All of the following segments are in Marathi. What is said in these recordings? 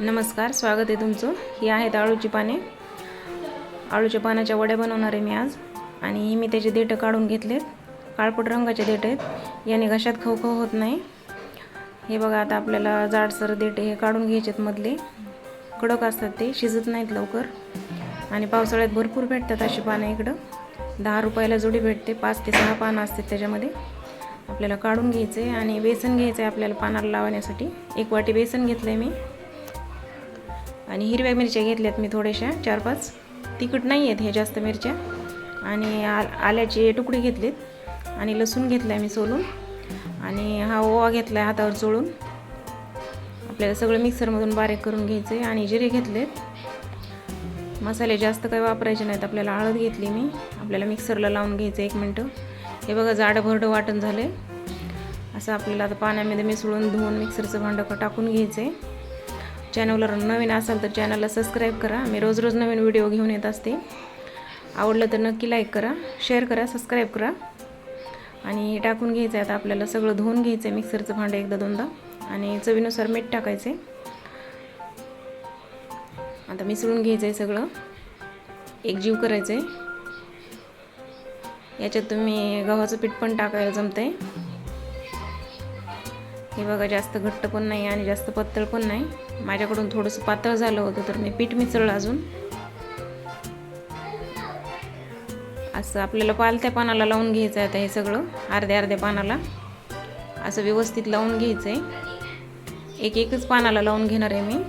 नमस्कार स्वागत आहे तुमचं. ही आहेत आळूची पाने. आळूच्या पानाच्या वड्या बनवणार आहे मी आज. आणि मी त्याचे देठं काढून घेतलेत. काळपट रंगाचे देठ आहेत. याने घशात खवखव होत नाही. हे बघा आता आपल्याला जाडसर देठ हे काढून घ्यायचेत मधले. कडक असतात ते शिजत नाहीत लवकर. आणि पावसाळ्यात भरपूर भेटतात अशी पानं इकडं. दहा रुपयाला जोडी भेटते पाच ते सहा पानं असतात त्याच्यामध्ये. आपल्याला काढून घ्यायचं आहे आणि बेसन घ्यायचं आहे आपल्याला पानाला लावण्यासाठी. एक वाटी बेसन घेतलं आहे मी. आणि हिरव्या मिरच्या घेतल्यात मी थोड्याशा चार पाच तिखट नाही आहेत ह्या जास्त मिरच्या. आणि आ आल्याचे तुकडे घेतलेत आणि लसूण घेतला आहे मी सोलून. आणि हा ओवा घेतला आहे हातावर चोळून. आपल्याला सगळं मिक्सरमधून बारीक करून घ्यायचं आहे आणि जिरे घेतलेत. मसाले जास्त काही वापरायचे नाहीत आपल्याला हळद घेतली मी. आपल्याला मिक्सरला लावून घ्यायचं एक मिनटं. हे बघा जाडं भरडं वाटण झालं आहे असं आपल्याला आता पाण्यामध्ये मिसळून धुवून मिक्सरचं भांडं टाकून घ्यायचं आहे चॅनलवर नवीन असाल तर चॅनलला सबस्क्राईब करा. मी रोज रोज नवीन व्हिडिओ घेऊन येत असते. आवडलं तर नक्की लाईक करा शेअर करा सबस्क्राईब करा. आणि टाकून घ्यायचं आहे आता आपल्याला सगळं धुवून घ्यायचं आहे मिक्सरचं भांडं एकदा दोनदा. आणि चवीनुसार मीठ टाकायचं आहे आता मिसळून घ्यायचं आहे सगळं. एकजीव करायचं आहे याच्यात तुम्ही गव्हाचं पीठ पण टाकायला जमतं आहे हे बघा जास्त घट्ट पण नाही आणि जास्त पातळ पण नाही. माझ्याकडून थोडंसं पातळ झालं होतं तर मी पीठ मिसळलं अजून. असं आपल्याला पालत्या पानाला लावून घ्यायचं आहे आता हे सगळं अर्ध्या अर्ध्या पानाला. असं व्यवस्थित लावून घ्यायचं आहे एक एकच पानाला लावून घेणार आहे मी.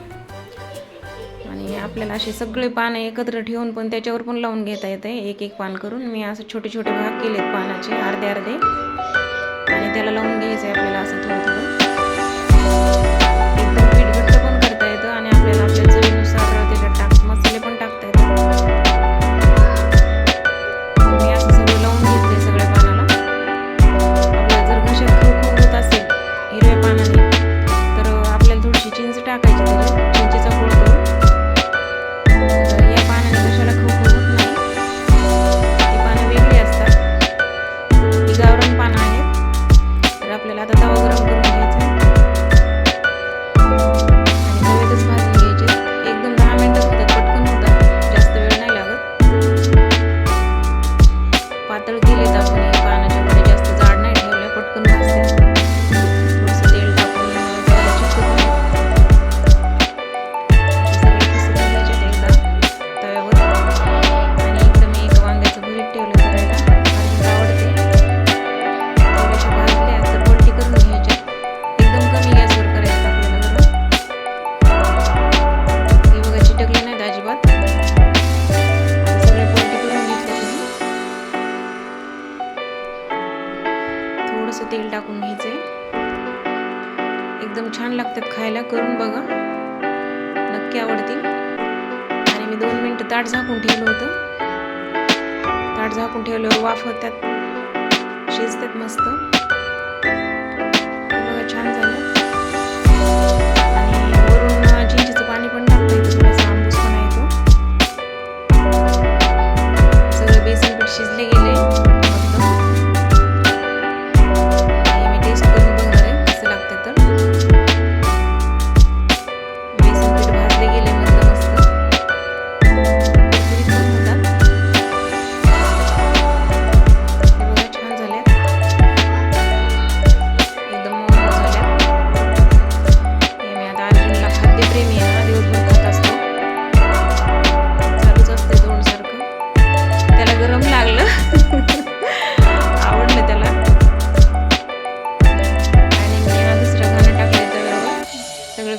आणि आपल्याला असे सगळे पानं एकत्र ठेवून पण त्याच्यावर पण लावून घेता येतं आहे एक एक पान करून. मी असं छोटे छोटे भाग केलेत पानाचे अर्धे अर्धे. आणि त्याला लावून घ्यायचं आहे आपल्याला असं थोडं. पातळ केलेत आपण हे पानाच्या छान लागतात खायला. करून बघा. नक्की आवडतील. आणि मी दोन मिनटं ताट झाकून ठेवलं होतं. ताट झाकून ठेवल्यावर वाफ होतात. शिजतात मस्त.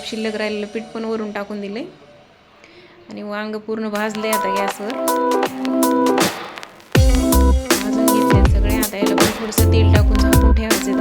शिल्लक राहिलेलं पीठ पण वरून टाकून दिले आणि वांग पूर्ण भाजले आता गॅसवर. भाजून घेतले सगळे. आता याला पण थोडंसं तेल टाकून झाकून ठेवायचे